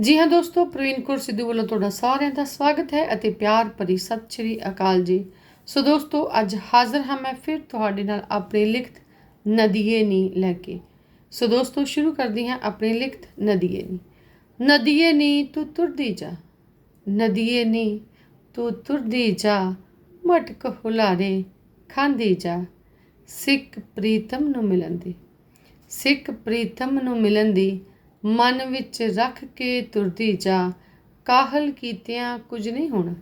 ਜੀ ਹਾਂ ਦੋਸਤੋ, ਪ੍ਰਵੀਨ ਕੌਰ ਸਿੱਧੂ ਵੱਲੋਂ ਤੁਹਾਡਾ ਸਾਰਿਆਂ ਦਾ ਸਵਾਗਤ ਹੈ ਅਤੇ ਪਿਆਰ ਭਰੀ ਸਤਿ ਸ਼੍ਰੀ ਅਕਾਲ ਜੀ। ਸੋ ਦੋਸਤੋ, ਅੱਜ ਹਾਜ਼ਰ ਹਾਂ ਮੈਂ ਫਿਰ ਤੁਹਾਡੇ ਨਾਲ ਆਪਣੀ ਲਿਖਤ ਨਦੀਏ ਨੀ ਲੈ ਕੇ। ਸੋ ਦੋਸਤੋ, ਸ਼ੁਰੂ ਕਰਦੀ ਹਾਂ ਆਪਣੀ ਲਿਖਤ ਨਦੀਏ ਨੀ। ਨਦੀਏ ਨੀ, ਤੂੰ ਤੁਰਦੀ ਜਾ। ਨਦੀਏ ਨੀ, ਤੂੰ ਤੁਰਦੀ ਜਾ। ਮਟਕ ਹੁਲਾਰੇ ਖਾਂਦੀ ਜਾ। ਸਿੱਖ ਪ੍ਰੀਤਮ ਨੂੰ ਮਿਲਣ ਦੀ। ਸਿੱਖ ਪ੍ਰੀਤਮ ਨੂੰ ਮਿਲਣ ਦੀ ਮਨ ਵਿੱਚ ਰੱਖ ਕੇ ਤੁਰਦੀ ਜਾ। ਕਾਹਲ ਕੀਤਿਆਂ ਕੁਝ ਨਹੀਂ ਹੋਣਾ।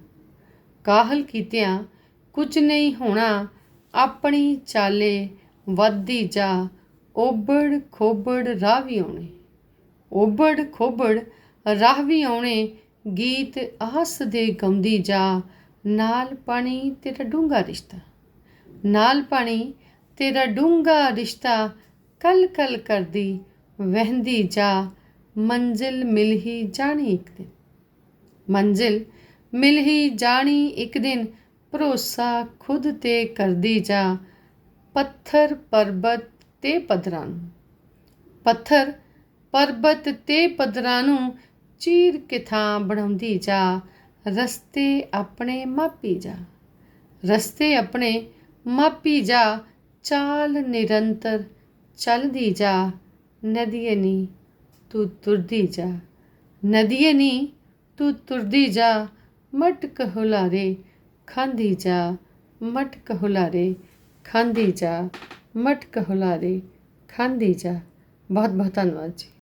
ਕਾਹਲ ਕੀਤਿਆਂ ਕੁਝ ਨਹੀਂ ਹੋਣਾ। ਆਪਣੀ ਚਾਲੇ ਵੱਧਦੀ ਜਾ। ਓਬੜ ਖੋਬੜ ਰਾਹ ਵੀ ਆਉਣੇ। ਓਬੜ ਖੋਬੜ ਰਾਹ ਵੀ ਆਉਣੇ। ਗੀਤ ਆਸ ਦੇ ਗਾਉਂਦੀ ਜਾ। ਨਾਲ ਪਾਣੀ ਤੇਰਾ ਡੂੰਘਾ ਰਿਸ਼ਤਾ। ਨਾਲ ਪਾਣੀ ਤੇਰਾ ਡੂੰਘਾ ਰਿਸ਼ਤਾ। ਕਲ ਕਲ ਕਰਦੀ ਵਹਿੰਦੀ ਜਾ। ਮੰਜ਼ਿਲ ਮਿਲ ਹੀ ਜਾਣੀ ਇੱਕ ਦਿਨ। ਮੰਜ਼ਿਲ ਮਿਲ ਹੀ ਜਾਣੀ ਇੱਕ ਦਿਨ, ਭਰੋਸਾ ਖੁਦ ਤੇ ਕਰਦੀ ਜਾ, ਪੱਥਰ ਪਰਬਤ ਤੇ ਪੱਧਰਾਂ ਨੂੰ। ਪੱਥਰ ਪਰਬਤ ਤੇ ਪੱਧਰਾਂ ਨੂੰ ਚੀਰ ਕੇ ਥਾਂ ਬਣਾਉਂਦੀ ਜਾ, ਰਸਤੇ ਆਪਣੇ ਮਾਪੀ ਜਾ। ਰਸਤੇ ਆਪਣੇ ਮਾਪੀ ਜਾ, ਚਾਲ ਨਿਰੰਤਰ ਚੱਲਦੀ ਜਾ ਨਦੀਏ ਨੀ ਤੂੰ ਤੁਰਦੀ ਜਾ। ਨਦੀਏ ਨੀ, ਤੂੰ ਤੁਰਦੀ ਜਾ। ਮਟਕ ਹੁਲਾਰੇ, ਖਾਂਦੀ ਜਾ। ਮਟਕ ਹੁਲਾਰੇ, ਖਾਂਦੀ ਜਾ। ਮਟਕ ਹੁਲਾਰੇ, ਖਾਂਦੀ ਜਾ। ਬਹੁਤ ਬਹੁਤ ਧੰਨਵਾਦ ਜੀ।